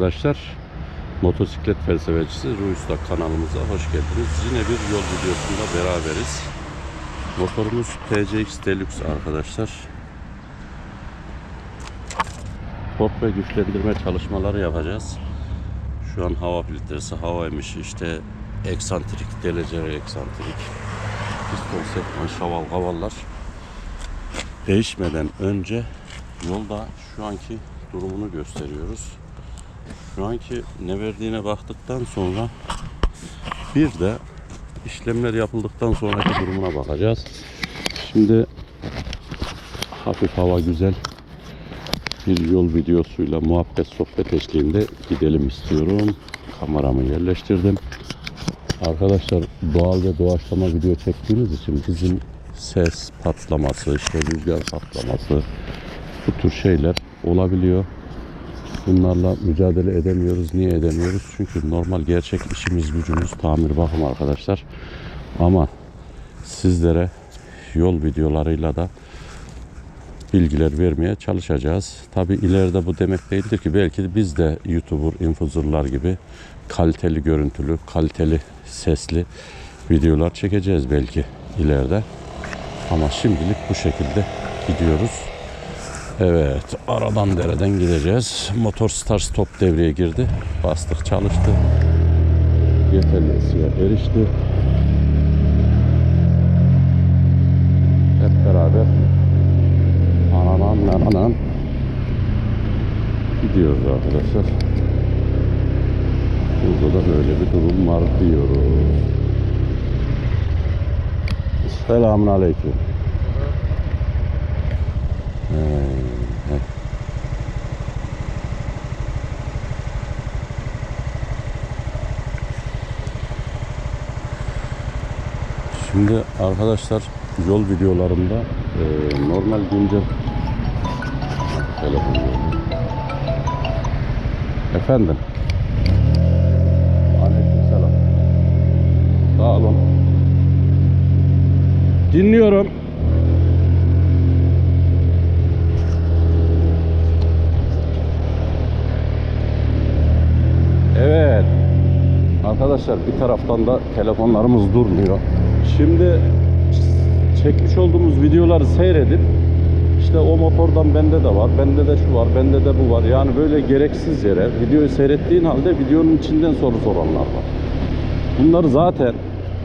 arkadaşlar. Motosiklet felsefecisi Ruista kanalımıza hoş geldiniz. Yine bir yol videosunda beraberiz. Motorumuz PCX Deluxe arkadaşlar. Tork ve güçlendirme çalışmaları yapacağız. Şu an hava filtresi, hava emişi, işte eksantrik, dereceli eksantrik, piston sekman, şaval, kavallar değişmeden önce yolda şu anki durumunu gösteriyoruz. Şu anki ne verdiğine baktıktan sonra bir de işlemler yapıldıktan sonraki durumuna bakacağız. Şimdi hafif hava güzel bir yol videosuyla muhabbet sohbet eşliğinde gidelim istiyorum. Kameramı yerleştirdim. Arkadaşlar doğal ve doğaçlama video çektiğimiz için bizim ses patlaması, işte rüzgar patlaması bu tür şeyler olabiliyor. Bunlarla mücadele edemiyoruz. Niye edemiyoruz? Çünkü normal gerçek işimiz gücümüz tamir bakım arkadaşlar. Ama sizlere yol videolarıyla da bilgiler vermeye çalışacağız. Tabi ileride bu demek değildir ki belki biz de YouTuber, influencerlar gibi kaliteli görüntülü, kaliteli sesli videolar çekeceğiz belki ileride. Ama şimdilik bu şekilde gidiyoruz. Evet, aradan dereden gideceğiz. Motor start stop devreye girdi. Bastık çalıştı. Yeterli ısıya erişti. Hep beraber ananan ananan gidiyoruz arkadaşlar. Burada da böyle bir durum var diyoruz. Selamun aleyküm. Şimdi arkadaşlar yol videolarında e, normal güncel telefon. Efendim. Aleykümselam. Sağ olun. Dinliyorum. Evet. Arkadaşlar bir taraftan da telefonlarımız durmuyor. Şimdi çekmiş olduğumuz videoları seyredip işte o motordan bende de var, bende de şu var, bende de bu var. Yani böyle gereksiz yere videoyu seyrettiğin halde videonun içinden soru soranlar var. Bunları zaten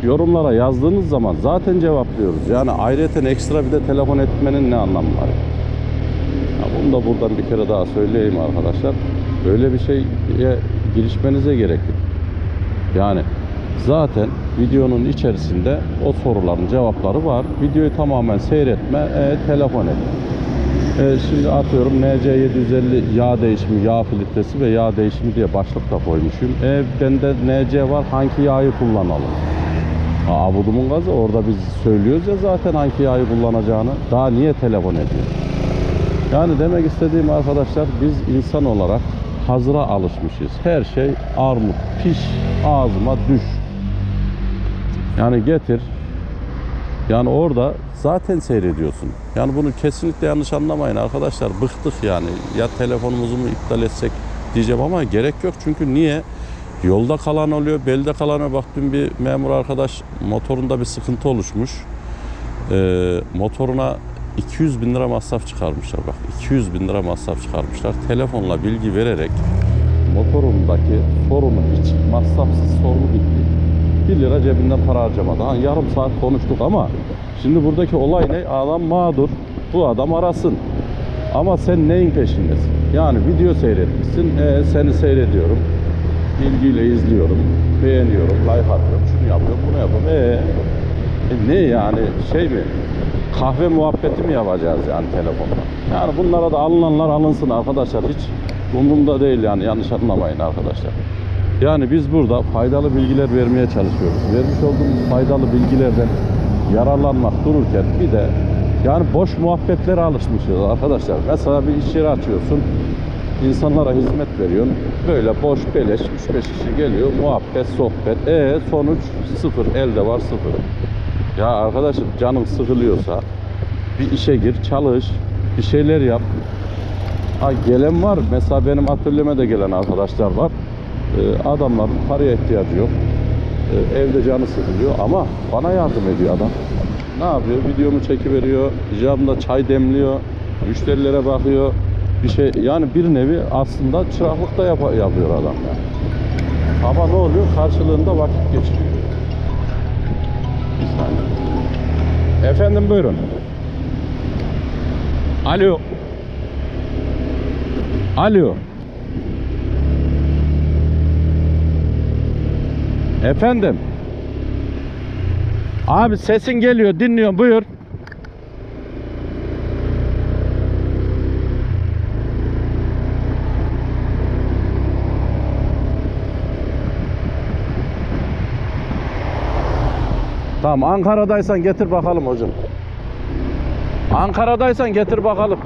yorumlara yazdığınız zaman zaten cevaplıyoruz. Yani ayrıyeten ekstra bir de telefon etmenin ne anlamı var? Ya bunu da buradan bir kere daha söyleyeyim arkadaşlar. Böyle bir şeye girişmenize gerek yok. Yani zaten videonun içerisinde o soruların cevapları var. Videoyu tamamen seyretme, e, telefon et. E, şimdi atıyorum NC750 yağ değişimi, yağ filtresi ve yağ değişimi diye başlık da koymuşum. E, bende NC var, hangi yağı kullanalım? Aa, abudumun gazı orada biz söylüyoruz ya zaten hangi yağı kullanacağını. Daha niye telefon ediyor? Yani demek istediğim arkadaşlar biz insan olarak hazıra alışmışız. Her şey armut, piş, ağzıma düş. Yani getir. Yani orada zaten seyrediyorsun. Yani bunu kesinlikle yanlış anlamayın arkadaşlar. Bıktık yani. Ya telefonumuzu mu iptal etsek diyeceğim ama gerek yok. Çünkü niye? Yolda kalan oluyor, belde kalan oluyor. Bak dün bir memur arkadaş motorunda bir sıkıntı oluşmuş. Ee, motoruna 200 bin lira masraf çıkarmışlar bak. 200 bin lira masraf çıkarmışlar. Telefonla bilgi vererek motorundaki sorunu hiç masrafsız sorunu bitti. 1 lira cebinden para harcamadı. Ha, yarım saat konuştuk ama şimdi buradaki olay ne? Adam mağdur. Bu adam arasın. Ama sen neyin peşindesin? Yani video seyretmişsin. E, seni seyrediyorum. İlgiyle izliyorum. Beğeniyorum. Like atıyorum. Şunu yapıyorum bunu yapıyorum. E, e ne yani? Şey mi kahve muhabbeti mi yapacağız yani telefonla? Yani bunlara da alınanlar alınsın arkadaşlar. Hiç umurumda değil yani yanlış anlamayın arkadaşlar. Yani biz burada faydalı bilgiler vermeye çalışıyoruz. Vermiş olduğumuz faydalı bilgilerden yararlanmak dururken bir de yani boş muhabbetlere alışmışız arkadaşlar. Mesela bir iş yeri açıyorsun. insanlara hizmet veriyorsun. Böyle boş beleş 3-5 kişi geliyor. Muhabbet, sohbet. E sonuç sıfır. Elde var sıfır. Ya arkadaşım canın sıkılıyorsa bir işe gir, çalış, bir şeyler yap. Ha, gelen var. Mesela benim atölyeme de gelen arkadaşlar var. Ee, adamların paraya ihtiyacı yok. Ee, evde canı sıkılıyor ama bana yardım ediyor adam. Ne yapıyor? Videomu çekiveriyor. icabında çay demliyor. Müşterilere bakıyor. Bir şey yani bir nevi aslında çıraklık da yap- yapıyor adam yani. Ama ne oluyor? Karşılığında vakit geçiriyor. Efendim buyurun. Alo. Alo. Efendim. Abi sesin geliyor, dinliyorum. Buyur. Tamam Ankara'daysan getir bakalım hocam. Ankara'daysan getir bakalım.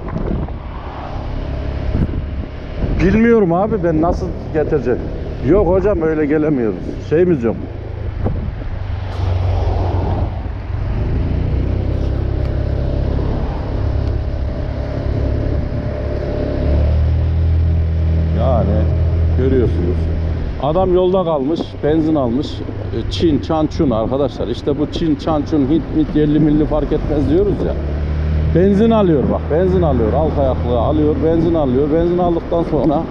Bilmiyorum abi ben nasıl getireceğim. Yok hocam öyle gelemiyoruz. Şeyimiz yok. Yani görüyorsunuz. Adam yolda kalmış, benzin almış. E, Çin, Çan, Çun arkadaşlar. İşte bu Çin, Çan, Çun, Hint, Mint, yerli milli fark etmez diyoruz ya. Benzin alıyor bak, benzin alıyor. Alt ayaklığı alıyor, benzin alıyor. Benzin aldıktan sonra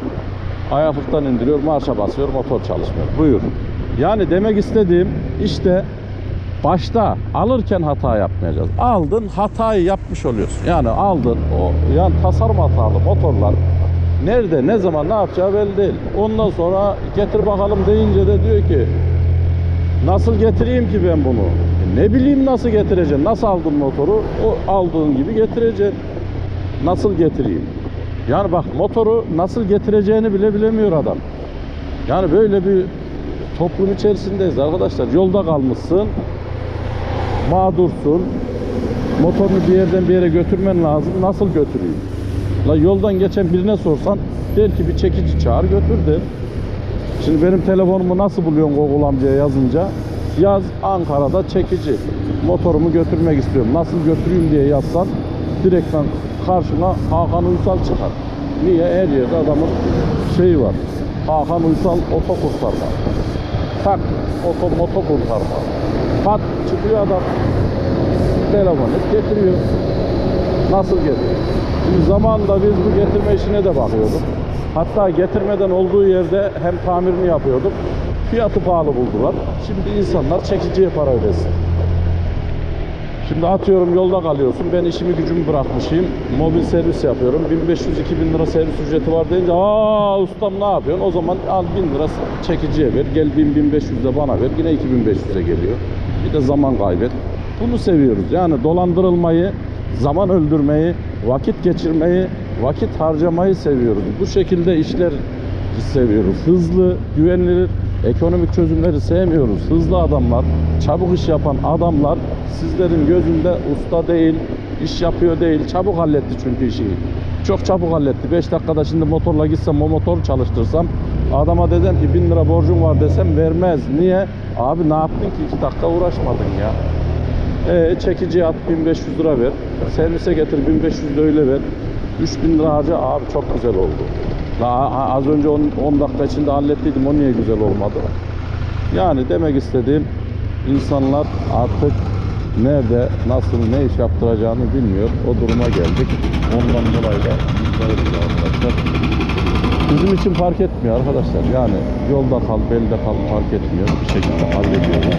ayaklıktan indiriyor, marşa basıyor, motor çalışmıyor. Buyur. Yani demek istediğim işte başta alırken hata yapmayacağız. Aldın hatayı yapmış oluyorsun. Yani aldın o yani tasarım hatalı motorlar nerede ne zaman ne yapacağı belli değil. Ondan sonra getir bakalım deyince de diyor ki nasıl getireyim ki ben bunu? E ne bileyim nasıl getireceğim? Nasıl aldın motoru? O aldığın gibi getireceksin. Nasıl getireyim? Yani bak motoru nasıl getireceğini bile bilemiyor adam. Yani böyle bir toplum içerisindeyiz arkadaşlar. Yolda kalmışsın. Mağdursun. Motorunu bir yerden bir yere götürmen lazım. Nasıl götüreyim? La yoldan geçen birine sorsan der ki bir çekici çağır götür der. Şimdi benim telefonumu nasıl buluyorsun Google amcaya yazınca? Yaz Ankara'da çekici. Motorumu götürmek istiyorum. Nasıl götüreyim diye yazsan direktmen karşına Hakan Uysal çıkar. Niye? Her yerde adamın şeyi var. Hakan Uysal oto kurtarma. Tak oto moto. Pat çıkıyor adam. Telefonu getiriyor. Nasıl getiriyor? Zamanında biz bu getirme işine de bakıyorduk. Hatta getirmeden olduğu yerde hem tamirini yapıyorduk. Fiyatı pahalı buldular. Şimdi insanlar çekiciye para ödesin. Şimdi atıyorum yolda kalıyorsun. Ben işimi gücümü bırakmışım. Mobil servis yapıyorum. 1500-2000 lira servis ücreti var deyince aa ustam ne yapıyorsun? O zaman al 1000 lira çekiciye ver. Gel 1000-1500 de bana ver. Yine 2500'e geliyor. Bir de zaman kaybet. Bunu seviyoruz. Yani dolandırılmayı, zaman öldürmeyi, vakit geçirmeyi, vakit harcamayı seviyoruz. Bu şekilde işler seviyoruz. Hızlı, güvenilir, ekonomik çözümleri sevmiyoruz. Hızlı adamlar, çabuk iş yapan adamlar sizlerin gözünde usta değil, iş yapıyor değil. Çabuk halletti çünkü işi. Çok çabuk halletti. 5 dakikada şimdi motorla gitsem o motoru çalıştırsam adama dedim ki 1000 lira borcum var desem vermez. Niye? Abi ne yaptın ki 2 dakika uğraşmadın ya. E, çekiciye at 1500 lira ver. Servise getir 1500 de öyle ver. 3000 lira harca abi çok güzel oldu. La, a- az önce 10, 10 dakika içinde hallettiydim o niye güzel olmadı? Yani demek istediğim insanlar artık nerede, nasıl, ne iş yaptıracağını bilmiyor. O duruma geldik. Ondan dolayı da arkadaşlar. Bizim için fark etmiyor arkadaşlar. Yani yolda kal, belde kal fark etmiyor. Bir şekilde hallediyoruz.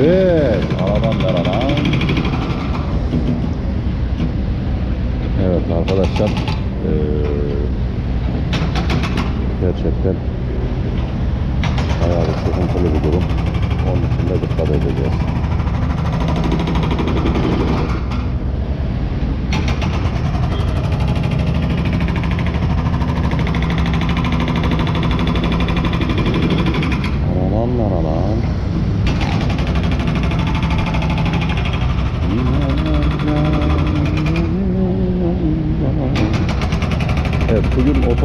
Evet, aradan darana. Evet arkadaşlar, eee, gerçekten bayağı bir sıkıntılı bir durum. Onun için de dikkat edeceğiz.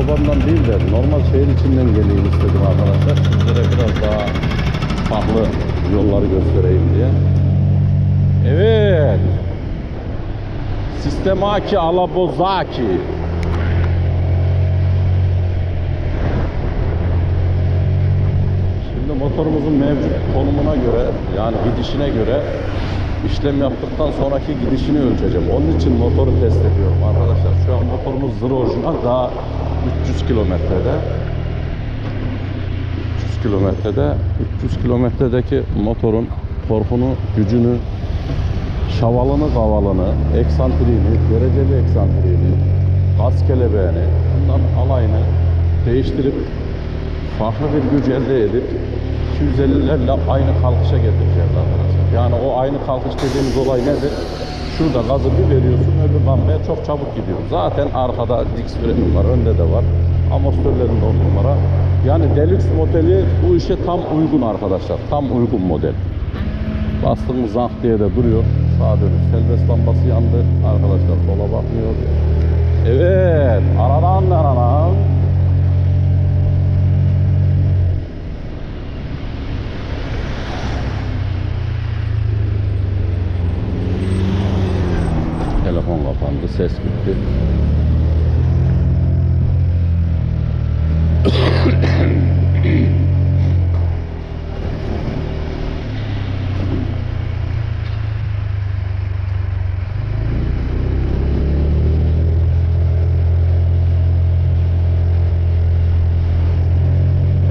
otobandan değil de normal şehir içinden geleyim istedim arkadaşlar. Sizlere biraz daha farklı yolları göstereyim diye. Evet. Sistemaki Alabozaki. Şimdi motorumuzun mevcut konumuna göre yani gidişine göre işlem yaptıktan sonraki gidişini ölçeceğim. Onun için motoru test ediyorum arkadaşlar. Şu an motorumuz zır orijinal daha 300 kilometrede. 300 kilometrede 300 kilometredeki motorun torkunu, gücünü, şavalını, kavalını, eksantriğini, göreceli eksantriğini, gaz kelebeğini bunların alayını değiştirip farklı bir güç elde edip 250'lerle aynı kalkışa getireceğiz arkadaşlar. Yani o aynı kalkış dediğimiz olay nedir? Şurada gazı bir veriyorsun öbür lambaya çok çabuk gidiyor. Zaten arkada Dix frenum var, önde de var. Amortisörlerin de on numara. Yani Deluxe modeli bu işe tam uygun arkadaşlar. Tam uygun model. Bastığımız zank diye de duruyor. Sağa dönüş. Serbest lambası yandı. Arkadaşlar sola bakmıyor. Evet. Aradan aradan. Telefon kapandı. Ses gitti.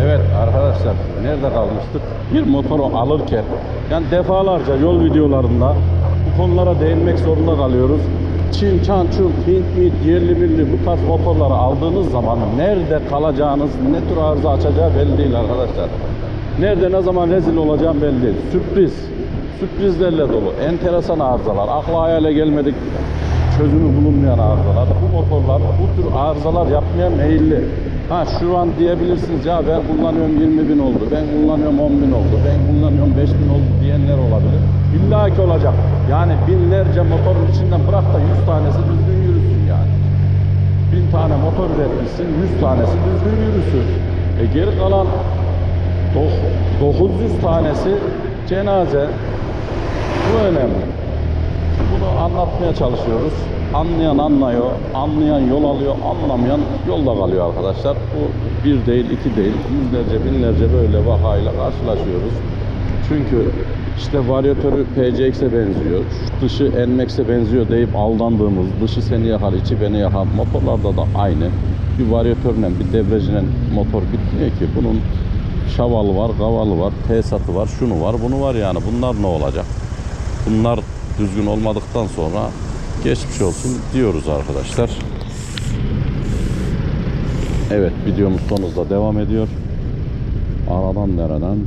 Evet arkadaşlar nerede kalmıştık? Bir motoru alırken yani defalarca yol videolarında bu konulara değinmek zorunda kalıyoruz. Çin, Çan, Çun, Hint, Mint, yerli milli bu tarz motorları aldığınız zaman nerede kalacağınız, ne tür arıza açacağı belli değil arkadaşlar. Nerede ne zaman rezil olacağım belli değil. Sürpriz, sürprizlerle dolu, enteresan arızalar, akla hayale gelmedik çözümü bulunmayan arızalar. Bu motorlar bu tür arızalar yapmaya meyilli. Ha şu an diyebilirsiniz ya ben kullanıyorum 20 bin oldu, ben kullanıyorum 10 bin oldu, ben kullanıyorum 5 bin oldu diyenler olabilir. İlla ki olacak. Yani binlerce motorun içinden bırak da 100 tanesi düzgün yürüsün yani. Bin tane motor üretmişsin, 100 tanesi düzgün yürüsün. E geri kalan doh- 900 tanesi cenaze. Bu önemli. Bunu anlatmaya çalışıyoruz. Anlayan anlıyor, anlayan yol alıyor, anlamayan yolda kalıyor arkadaşlar. Bu bir değil, iki değil, yüzlerce, binlerce böyle vakayla karşılaşıyoruz. Çünkü işte varyatörü PCX'e benziyor, dışı NMAX'e benziyor deyip aldandığımız, dışı seni yakar, içi beni yakar motorlarda da aynı. Bir varyatörle, bir debriyajla motor bitmiyor ki. Bunun şavalı var, kavalı var, tesisatı var, şunu var, bunu var yani. Bunlar ne olacak? Bunlar düzgün olmadıktan sonra geçmiş olsun diyoruz arkadaşlar. Evet videomuz sonunda devam ediyor. Aradan nereden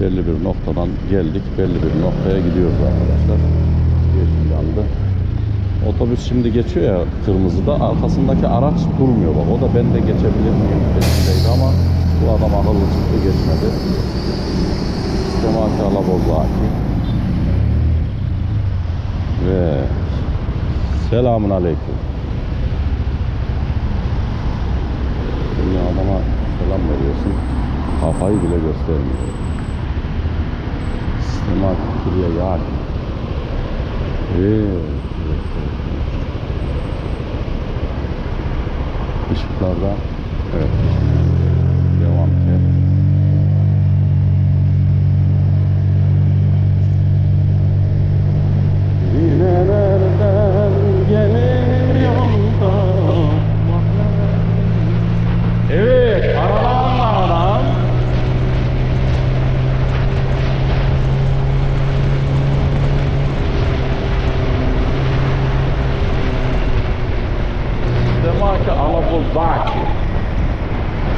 belli bir noktadan geldik. Belli bir noktaya gidiyoruz arkadaşlar. Yeşil yandı. Otobüs şimdi geçiyor ya kırmızıda arkasındaki araç durmuyor bak. O da ben de geçebilir miyim peşindeydi ama bu adam akıllı çıktı geçmedi. Semati Alabozaki. Ve selamun aleyküm. Şimdi adama selam veriyorsun. Kafayı bile göstermiyor. Sistema kiriye yağ. Evet. evet, evet. Işıklarda evet. Devam et. Yine nereden gelir yolda Evet, aradan aradan Demek ki Alabozaki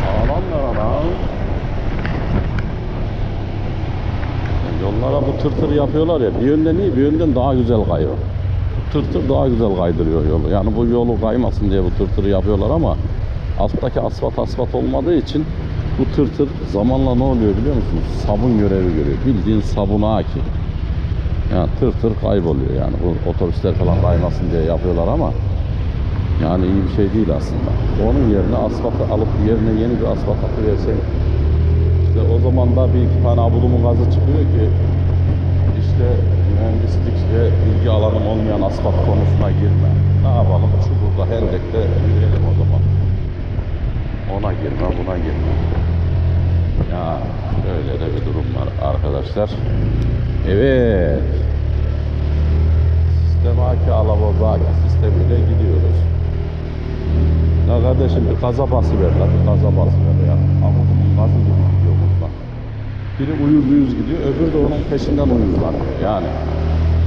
Aradan aradan Bu tırtır yapıyorlar ya bir yönden iyi bir yönden daha güzel kayıyor. Tırtır daha güzel kaydırıyor yolu. Yani bu yolu kaymasın diye bu tırtırı yapıyorlar ama alttaki asfalt asfalt olmadığı için bu tırtır zamanla ne oluyor biliyor musunuz? Sabun görevi görüyor. Bildiğin sabuna ki. Yani tırtır kayboluyor yani bu otobüsler falan kaymasın diye yapıyorlar ama yani iyi bir şey değil aslında. Onun yerine asfaltı alıp yerine yeni bir asfalt atıversen işte o zaman da bir iki tane abudumun gazı çıkıyor ki işte mühendislik ve bilgi alanım olmayan asfalt konusuna girme. Ne yapalım? Çukurda, hendekte yürüyelim o zaman. Ona girme, buna girme. Ya şöyle de bir durum var arkadaşlar. Evet. Sistemaki alabozaki sistemiyle gidiyoruz. Ya kardeşim bir gaza bası ver bir gaza bası ver ya. Gazı gibi gidiyor. Biri uyuz uyuz gidiyor, öbürü de onun peşinden uyuzlanıyor yani.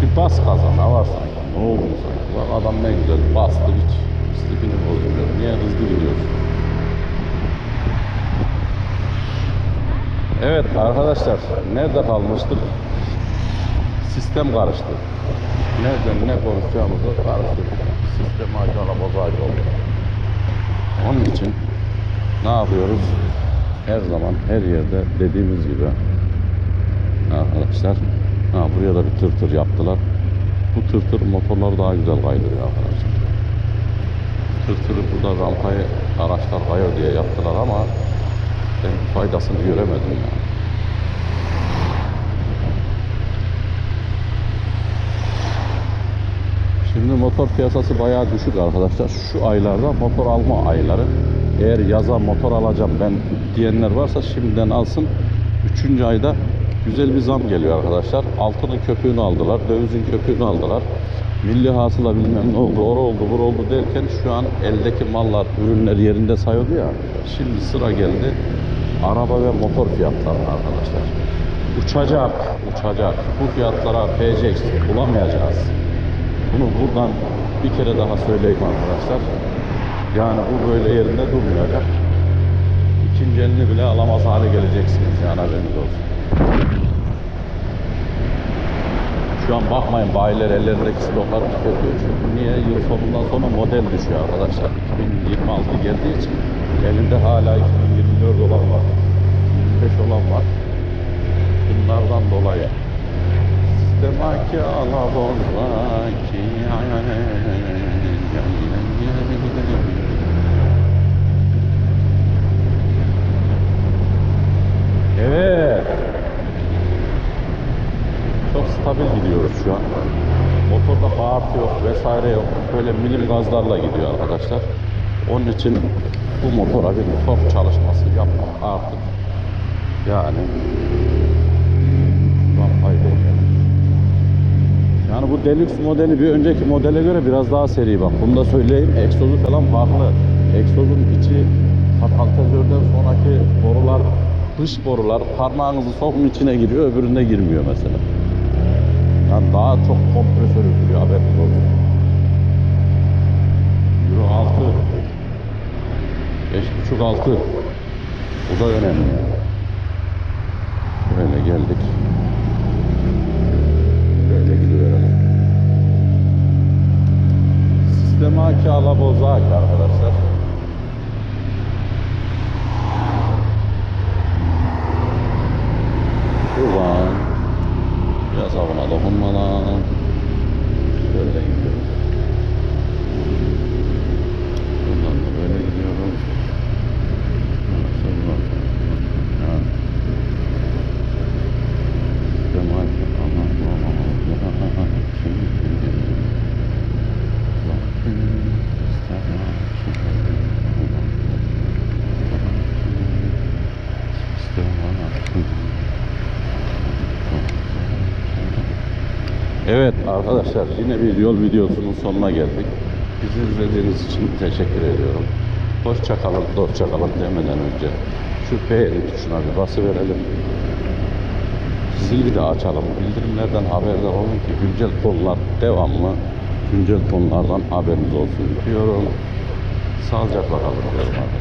Bir bas gaza, ne var sanki? Ne oldu sanki? Bak adam ne güzel bastı hiç istifini bozmuyor. Niye hızlı gidiyorsun? Evet arkadaşlar, nerede kalmıştık? Sistem karıştı. Nereden ne konuşacağımızı karıştırdık. Sistem acala bozaydı oldu. Onun için ne yapıyoruz? Her zaman her yerde dediğimiz gibi arkadaşlar ha, buraya da bir tır tır yaptılar. Bu tır tır motorları daha güzel kaydırıyor arkadaşlar. Tır tırı burada rampayı araçlar kayıyor diye yaptılar ama ben faydasını göremedim yani. Şimdi motor piyasası bayağı düşük arkadaşlar. Şu aylarda motor alma ayları. Eğer yaza motor alacağım ben diyenler varsa şimdiden alsın. Üçüncü ayda güzel bir zam geliyor arkadaşlar. Altının köpüğünü aldılar, dövizin köpüğünü aldılar. Milli hasıla bilmem ne oldu, or oldu, bur oldu derken şu an eldeki mallar, ürünler yerinde sayıyordu ya. Şimdi sıra geldi araba ve motor fiyatlarına arkadaşlar. Uçacak, uçacak. Bu fiyatlara PCX bulamayacağız. Bunu buradan bir kere daha söyleyeyim arkadaşlar. Yani bu böyle yerinde durmayacak. İkinci elini bile alamaz hale geleceksiniz yani haberiniz olsun. Şu an bakmayın bayiler ellerindeki stokları tüketiyor. Çünkü niye? Yıl sonundan sonra model düşüyor arkadaşlar. 2026 geldiği için elinde hala 2024 olan var. 25 olan var. Bunlardan dolayı. Sistemaki alabozaki Evet. Çok stabil gidiyoruz şu an. Motorda bağırtı yok vesaire yok. Böyle milim gazlarla gidiyor arkadaşlar. Onun için bu motora bir tork çalışması yapmak artık yani. Yani bu Deluxe modeli bir önceki modele göre biraz daha seri bak. Bunu da söyleyeyim. Egzozu falan farklı. Egzozun içi katalizörden sonraki borular dış borular parmağınızı sokun içine giriyor öbüründe girmiyor mesela. Yani daha çok kompresör üflüyor haberiniz olsun. Euro 6 5.5 6 Bu da önemli. Böyle geldik. Böyle gidiyorum. Sistemaki alabozaki arkadaşlar. Ulan. Biraz havuna dokunmadan. Böyle gidiyoruz. Buradan da böyle gidiyoruz. Sonra ha. Kemal Evet arkadaşlar yine bir yol videosunun sonuna geldik. Bizi izlediğiniz için teşekkür ediyorum. Hoşça kalın, dostça kalın demeden önce şu beğeni tuşuna bir bası verelim. Zili de açalım. Bildirimlerden haberdar olun ki güncel konular devamlı güncel konulardan haberiniz olsun diyorum. Sağlıcakla kalın diyorum arkadaşlar.